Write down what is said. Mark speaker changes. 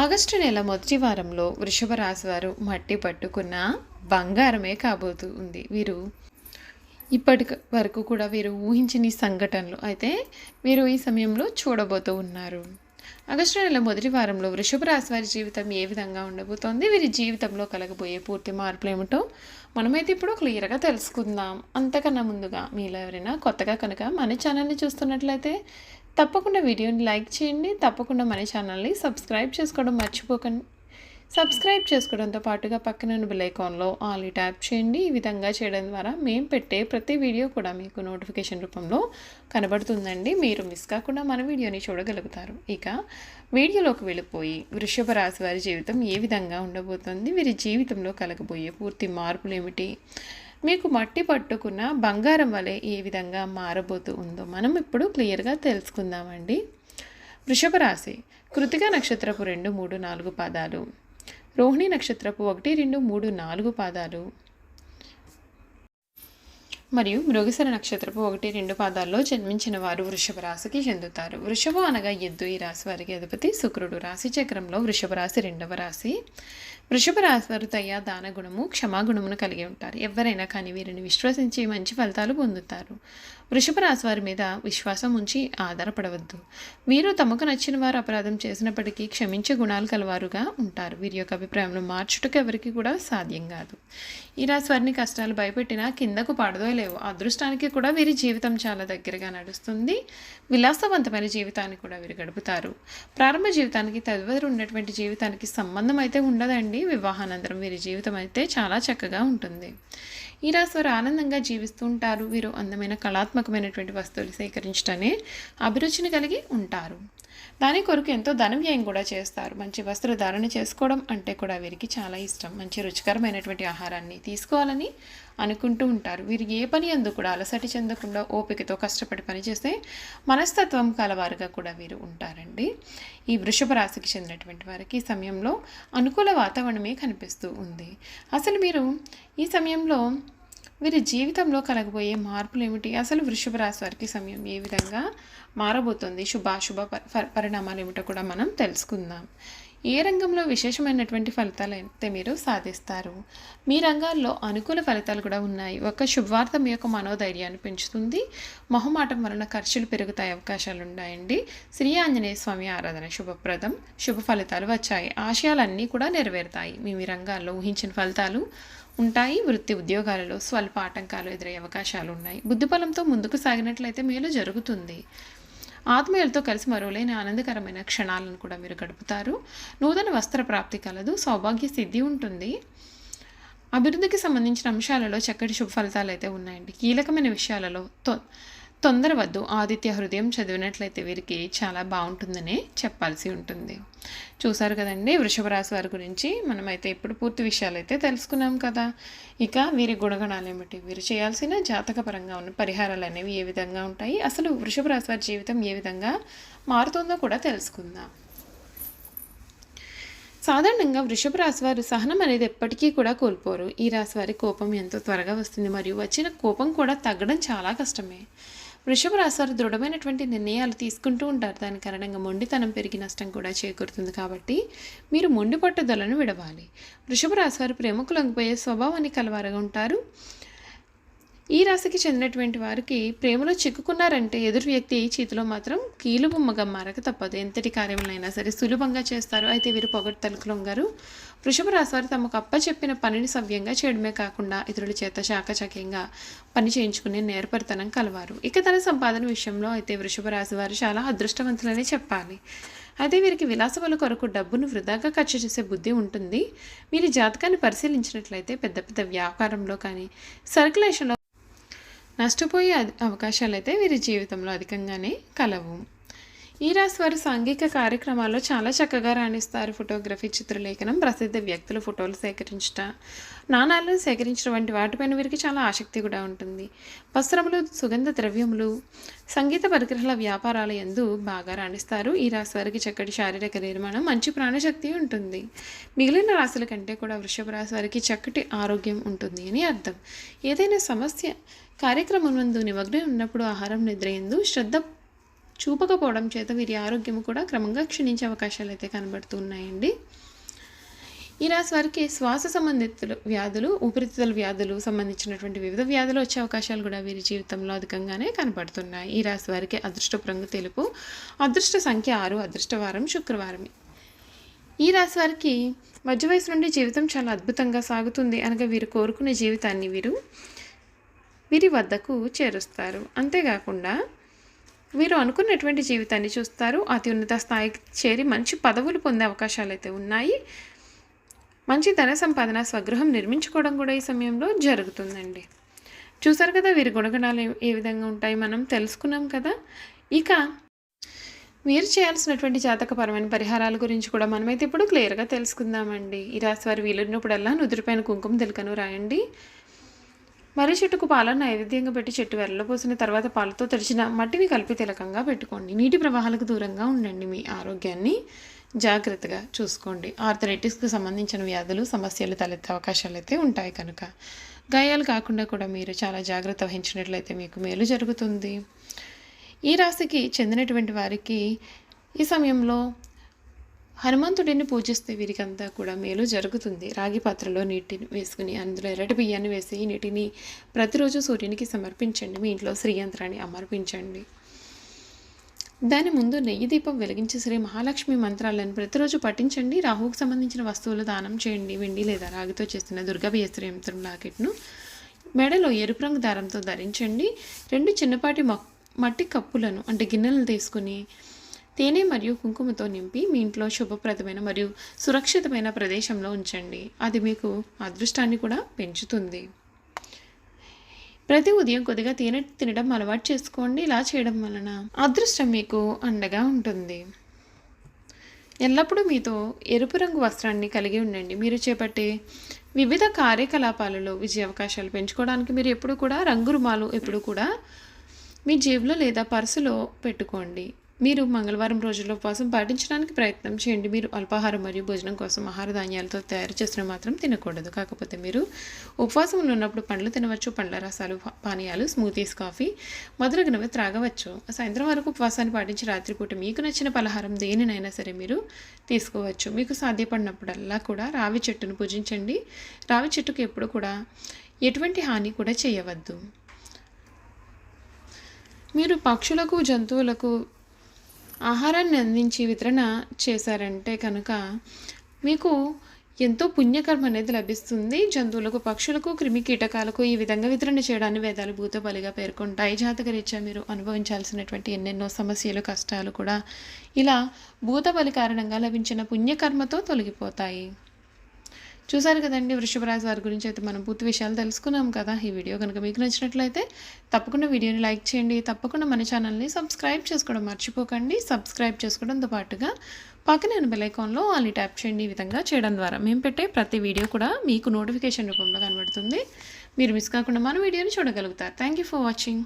Speaker 1: August నెల మొదటి వారంలో వృషభ రాశి వారు మట్టి పట్టుకున్న బంగారమే కాబోతూ ఉంది. వీరు ఇప్పటి వరకు కూడా వీరు ఊహించని సంఘటనలు అయితే వీరు ఈ సమయంలో చూడబోతూ ఉన్నారు. ఆగస్టు నెల మొదటి వారంలో వృషభ రాశి వారి జీవితం ఏ విధంగా ఉండబోతోంది? వీరి జీవితంలో కలగబోయే పూర్తి మార్పులు ఏమిటో మనమైతే ఇప్పుడు క్లియర్గా తెలుసుకుందాం. అంతకన్నా ముందుగా మీలో ఎవరైనా కొత్తగా కనుక మన ఛానల్ని చూస్తున్నట్లయితే తప్పకుండా వీడియోని లైక్ చేయండి. తప్పకుండా మన ఛానల్ని సబ్స్క్రైబ్ చేసుకోవడం మర్చిపోకండి. సబ్స్క్రైబ్ చేసుకోవడంతో పాటుగా పక్కన ఉన్న బెల్ ఐకాన్లో ఆల్ ట్యాప్ చేయండి. ఈ విధంగా చేయడం ద్వారా మేము పెట్టే ప్రతి వీడియో కూడా మీకు నోటిఫికేషన్ రూపంలో కనబడుతుందండి. మీరు మిస్ కాకుండా మన వీడియోని చూడగలుగుతారు. ఇక వీడియోలోకి వెళ్ళిపోయి వృషభ రాశి వారి జీవితం ఏ విధంగా ఉండబోతుంది? వీరి జీవితంలో కలగబోయే పూర్తి మార్పులు ఏమిటి? మీకు మట్టి పట్టుకున్న బంగారం వలె ఏ విధంగా మారబోతూ ఉందో మనం ఇప్పుడు క్లియర్గా తెలుసుకుందామండి. వృషభ రాశి కృతిక నక్షత్రపు రెండు మూడు నాలుగు పాదాలు. రోహిణి నక్షత్రపు ఒకటి రెండు మూడు నాలుగు పాదాలు. మరియు మృగశర నక్షత్రపు ఒకటి రెండు పాదాల్లో జన్మించిన వారు వృషభ రాశికి చెందుతారు. వృషభం అనగా ఎద్దు. ఈ రాశి వారికి అధిపతి శుక్రుడు. రాశి చక్రంలో వృషభ రాశి రెండవ రాశి. వృషభ రాశి వారు దయ దాన గుణము క్షమాగుణమును కలిగి ఉంటారు. ఎవరైనా కానీ వీరిని విశ్వసించి మంచి ఫలితాలు పొందుతారు. వృషభ రాశి వారి మీద విశ్వాసం ఉంచి ఆధారపడవద్దు. వీరు తమకు నచ్చిన వారు అపరాధం చేసినప్పటికీ క్షమించే గుణాలు కలవారుగా ఉంటారు. వీరి యొక్క అభిప్రాయంలో మార్చుటకు ఎవరికి కూడా సాధ్యం కాదు. ఈ రాశి వారిని కష్టాలు భయపెట్టినా కిందకు పడదో లేవు అదృష్టానికి కూడా వీరి జీవితం చాలా దగ్గరగా నడుస్తుంది. విలాసవంతమైన జీవితాన్ని కూడా వీరు గడుపుతారు. ప్రారంభ జీవితానికి తదుపరి ఉన్నటువంటి జీవితానికి సంబంధం అయితే ఉండదండి. వివాహానంతరం వీరి జీవితం అయితే చాలా చక్కగా ఉంటుంది. ఈ రాశి వారు ఆనందంగా జీవిస్తూ ఉంటారు. వీరు అందమైన కళాత్మకమైనటువంటి వస్తువులు సేకరించడమే అభిరుచిని కలిగి ఉంటారు. దాని కొరకు ఎంతో ధన వ్యయం కూడా చేస్తారు. మంచి వస్త్రధారణ చేసుకోవడం అంటే కూడా వీరికి చాలా ఇష్టం. మంచి రుచికరమైనటువంటి ఆహారాన్ని తీసుకోవాలని అనుకుంటూ ఉంటారు. వీరు ఏ పని అందు కూడా అలసటి చెందకుండా ఓపికతో కష్టపడి పనిచేస్తే మనస్తత్వం కలవారుగా కూడా వీరు ఉంటారండి. ఈ వృషభ రాశికి చెందినటువంటి వారికి ఈ సమయంలో అనుకూల వాతావరణమే కనిపిస్తూ ఉంది. అసలు మీరు ఈ సమయంలో వీరి జీవితంలో కలగబోయే మార్పులు ఏమిటి అసలు వృషభ రాశి వారికి సమయం ఏ విధంగా మారబోతుంది? శుభాశుభ పరిణామాలు ఏమిటో కూడా మనం తెలుసుకుందాం. ఏ రంగంలో విశేషమైనటువంటి ఫలితాలు అయితే మీరు సాధిస్తారు? మీ రంగాల్లో అనుకూల ఫలితాలు కూడా ఉన్నాయి. ఒక శుభవార్త మీ యొక్క మనోధైర్యాన్ని పెంచుతుంది. మొహమాటం వలన ఖర్చులు పెరుగుతాయి అవకాశాలు ఉన్నాయండి శ్రీ ఆంజనేయ స్వామి ఆరాధన శుభప్రదం. శుభ ఫలితాలు వచ్చాయి. ఆశయాలన్నీ కూడా నెరవేరుతాయి. మీ మీ రంగాల్లో ఊహించిన ఫలితాలు ఉంటాయి వృత్తి ఉద్యోగాలలో స్వల్ప ఆటంకాలు ఎదురయ్యే అవకాశాలు ఉన్నాయి. బుద్ధిబలంతో ముందుకు సాగినట్లయితే మేలు జరుగుతుంది. ఆత్మీయులతో కలిసి మరోలేని ఆనందకరమైన క్షణాలను కూడా మీరు గడుపుతారు. నూతన వస్త్ర ప్రాప్తి కలదు సౌభాగ్య సిద్ధి ఉంటుంది. అభివృద్ధికి సంబంధించిన అంశాలలో చక్కటి శుభ ఫలితాలు అయితే ఉన్నాయండి. కీలకమైన విషయాలలో తొ తొందర వద్దు ఆదిత్య హృదయం చదివినట్లయితే వీరికి చాలా బాగుంటుందనే చెప్పాల్సి ఉంటుంది. చూసారు కదండి వృషభ రాశి వారి గురించి. మనమైతే ఇప్పుడు పూర్తి విషయాలు అయితే తెలుసుకున్నాం కదా. ఇక వీరి గుణగణాలు ఏమిటి? వీరు చేయాల్సిన జాతకపరంగా ఉన్న పరిహారాలు అనేవి ఏ విధంగా ఉంటాయి? అసలు వృషభ రాశి వారి జీవితం ఏ విధంగా మారుతుందో కూడా తెలుసుకుందాం. సాధారణంగా వృషభ రాశి వారు సహనం అనేది ఎప్పటికీ కూడా కోల్పోరు. ఈ రాశి వారి కోపం ఎంతో త్వరగా వస్తుంది. మరియు వచ్చిన కోపం కూడా తగ్గడం చాలా కష్టమే. వృషభ రాశివారు దృఢమైనటువంటి నిర్ణయాలు తీసుకుంటూ ఉంటారు. దాని కారణంగా మొండితనం పెరిగి నష్టం కూడా చేకూరుతుంది కాబట్టి మీరు మొండి పట్టుదలను విడవాలి. వృషభ రాశివారు ప్రేమకు లొంగిపోయే స్వభావాన్ని కలవారుగా ఉంటారు. ఈ రాశికి చెందినటువంటి వారికి ప్రేమలో చిక్కుకున్నారంటే ఎదురు వ్యక్తి చేతిలో మాత్రం కీలుబొమ్మగా మారక తప్పదు. ఎంతటి కార్యములైనా సరే సులభంగా చేస్తారు. అయితే వీరు పొగడ్తలకు గారు వృషభ రాశి వారు తమకు అప్ప చెప్పిన పనిని సవ్యంగా చేయడమే కాకుండా ఇతరుల చేత శాఖచక్యంగా పని చేయించుకునే నేర్పరితనం కలవారు. ఇక తన సంపాదన విషయంలో అయితే వృషభ రాశి వారు చాలా అదృష్టవంతులనే చెప్పాలి. అయితే వీరికి విలాసముల కొరకు డబ్బును వృధాగా ఖర్చు చేసే బుద్ధి ఉంటుంది. వీరి జాతకాన్ని పరిశీలించినట్లయితే పెద్ద పెద్ద వ్యాపారంలో కానీ సర్కులేషన్లో నష్టపోయే అవకాశాలు అయితే వీరి జీవితంలో అధికంగానే కలవు. ఈ రాశి వారు సాంఘిక కార్యక్రమాల్లో చాలా చక్కగా రాణిస్తారు ఫోటోగ్రఫీ చిత్రలేఖనం ప్రసిద్ధ వ్యక్తుల ఫోటోలు సేకరించట. నాణాలను సేకరించడం వంటి వాటిపైన వీరికి చాలా ఆసక్తి కూడా ఉంటుంది. వస్త్రములు సుగంధ ద్రవ్యములు సంగీత పరిగ్రహాల వ్యాపారాల ఎందు బాగా రాణిస్తారు. ఈ రాశి వారికి చక్కటి శారీరక నిర్మాణం మంచి ప్రాణశక్తి ఉంటుంది. మిగిలిన రాశుల కంటే కూడా వృషభ రాశి వారికి చక్కటి ఆరోగ్యం ఉంటుంది అని అర్థం. ఏదైనా సమస్య కార్యక్రమం ముందు నిమగ్నం ఉన్నప్పుడు ఆహారం నిద్ర ఎందు శ్రద్ధ చూపకపోవడం చేత వీరి ఆరోగ్యం కూడా క్రమంగా క్షీణించే అవకాశాలు అయితే కనబడుతున్నాయండి. ఈ రాశి వారికి శ్వాస సంబంధిత వ్యాధులు ఊపిరితిత్తుల వ్యాధులు సంబంధించినటువంటి వివిధ వ్యాధులు వచ్చే అవకాశాలు కూడా వీరి జీవితంలో అధికంగానే కనబడుతున్నాయి. ఈ రాశి వారికి అదృష్టపు రంగు తెలుపు అదృష్ట సంఖ్య ఆరు అదృష్టవారం శుక్రవారం ఈ రాశి వారికి మధ్య వయసు నుండి జీవితం చాలా అద్భుతంగా సాగుతుంది అనగా వీరు కోరుకునే జీవితాన్ని వీరు వీరి వద్దకు చేరుస్తారు. అంతేకాకుండా వీరు అనుకున్నటువంటి జీవితాన్ని చూస్తారు. అత్యున్నత స్థాయికి చేరి మంచి పదవులు పొందే అవకాశాలు అయితే ఉన్నాయి. మంచి ధన సంపాదన స్వగృహం నిర్మించుకోవడం కూడా ఈ సమయంలో జరుగుతుందండి. చూసారు కదా వీరి గుణగణాలు ఏ- విధంగా ఉంటాయి మనం తెలుసుకున్నాం కదా? ఇక మీరు చేయాల్సినటువంటి జాతకపరమైన పరిహారాల గురించి కూడా మనమైతే ఇప్పుడు క్లియర్గా తెలుసుకుందామండి. ఈ రాశి వారు వీలున్నప్పుడల్లా నుదురుపైన కుంకుమ తిలకను రాయండి. మర్రి చెట్టుకు పాలను నైవేద్యంగా పెట్టి చెట్టు వెరలో పోసిన తర్వాత పాలతో తెరిచిన మట్టిని కలిపి తిలకంగా పెట్టుకోండి. నీటి ప్రవాహాలకు దూరంగా ఉండండి మీ ఆరోగ్యాన్ని. జాగ్రత్తగా చూసుకోండి. ఆర్థరైటిస్కి సంబంధించిన వ్యాధులు సమస్యలు తలెత్తే అవకాశాలు అయితే ఉంటాయి కనుక. గాయాలు కాకుండా కూడా మీరు చాలా జాగ్రత్త వహించినట్లయితే మీకు మేలు జరుగుతుంది. ఈ రాశికి చెందినటువంటి వారికి ఈ సమయంలో హనుమంతుడిని పూజిస్తే వీరికంతా కూడా మేలు జరుగుతుంది. రాగి పాత్రలో నీటిని వేసుకుని అందులో ఎర్రటి బియ్యాన్ని వేసి ఈ నీటిని ప్రతిరోజు సూర్యునికి సమర్పించండి. మీ ఇంట్లో శ్రీయంత్రాన్ని అమర్పించండి. దాని ముందు నెయ్యి దీపం వెలిగించి శ్రీ మహాలక్ష్మి మంత్రాలను ప్రతిరోజు పఠించండి. రాహుకు సంబంధించిన వస్తువులు దానం చేయండి. వెండి లేదా రాగితో చేస్తున్న దుర్గా బియ్యస్త్ర యంత్రం లాకెట్ను మెడలో ఎరుపు రంగు దారంతో ధరించండి. రెండు చిన్నపాటి మ మట్టి కప్పులను అంటే గిన్నెలను తీసుకుని తేనె మరియు కుంకుమతో నింపి మీ ఇంట్లో శుభప్రదమైన మరియు సురక్షితమైన ప్రదేశంలో ఉంచండి. అది మీకు అదృష్టాన్ని కూడా పెంచుతుంది. ప్రతి ఉదయం కొద్దిగా తేనె తినడం అలవాటు చేసుకోండి. ఇలా చేయడం వలన అదృష్టం మీకు అండగా ఉంటుంది. ఎల్లప్పుడూ మీతో ఎరుపు రంగు వస్త్రాన్ని కలిగి ఉండండి. మీరు చేపట్టే వివిధ కార్యకలాపాలలో విజయ అవకాశాలు పెంచుకోవడానికి మీరు ఎప్పుడు కూడా రంగు రుమాలు ఎప్పుడు కూడా మీ జేబులో లేదా పర్సులో పెట్టుకోండి. మీరు మంగళవారం రోజుల్లో ఉపవాసం పాటించడానికి ప్రయత్నం చేయండి. మీరు అల్పాహారం మరియు భోజనం కోసం ఆహార ధాన్యాలతో తయారు చేసిన మాత్రం తినకూడదు. కాకపోతే మీరు ఉపవాసం ఉన్నప్పుడు పండ్లు తినవచ్చు పండ్ల రసాలు పానీయాలు స్మూతీస్ కాఫీ మొదలగునవి త్రాగవచ్చు. సాయంత్రం వరకు ఉపవాసాన్ని పాటించి రాత్రిపూట మీకు నచ్చిన పలహారం దేనినైనా సరే మీరు తీసుకోవచ్చు. మీకు సాధ్యపడినప్పుడల్లా కూడా రావి చెట్టును పూజించండి. రావి చెట్టుకు ఎప్పుడు కూడా ఎటువంటి హాని కూడా చేయవద్దు. మీరు పక్షులకు జంతువులకు ఆహారాన్ని అందించి వితరణ చేశారంటే కనుక మీకు ఎంతో పుణ్యకర్మ అనేది లభిస్తుంది. జంతువులకు పక్షులకు క్రిమి కీటకాలకు ఈ విధంగా వితరణ చేయడాన్ని వేదాలు భూతబలిగా పేర్కొంటాయి. జాతకరీత్యా మీరు అనుభవించాల్సినటువంటి ఎన్నెన్నో సమస్యలు కష్టాలు కూడా ఇలా భూతబలి కారణంగా లభించిన పుణ్యకర్మతో తొలగిపోతాయి. చూసారు కదండి వృషభ రాశి వారి గురించి అయితే మనం పూర్తి విషయాలు తెలుసుకున్నాం కదా. ఈ వీడియో కనుక మీకు నచ్చినట్లయితే తప్పకుండా వీడియోని లైక్ చేయండి. తప్పకుండా మన ఛానల్ని సబ్స్క్రైబ్ చేసుకోవడం మర్చిపోకండి. సబ్స్క్రైబ్ చేసుకోవడంతో పాటుగా పక్కనే బెల్ ఐకాన్లో వాళ్ళని ట్యాప్ చేయండి. ఈ విధంగా చేయడం ద్వారా మేము పెట్టే ప్రతి వీడియో కూడా మీకు నోటిఫికేషన్ రూపంలో కనబడుతుంది. మీరు మిస్ కాకుండా మన వీడియోని చూడగలుగుతారు. Thank you for watching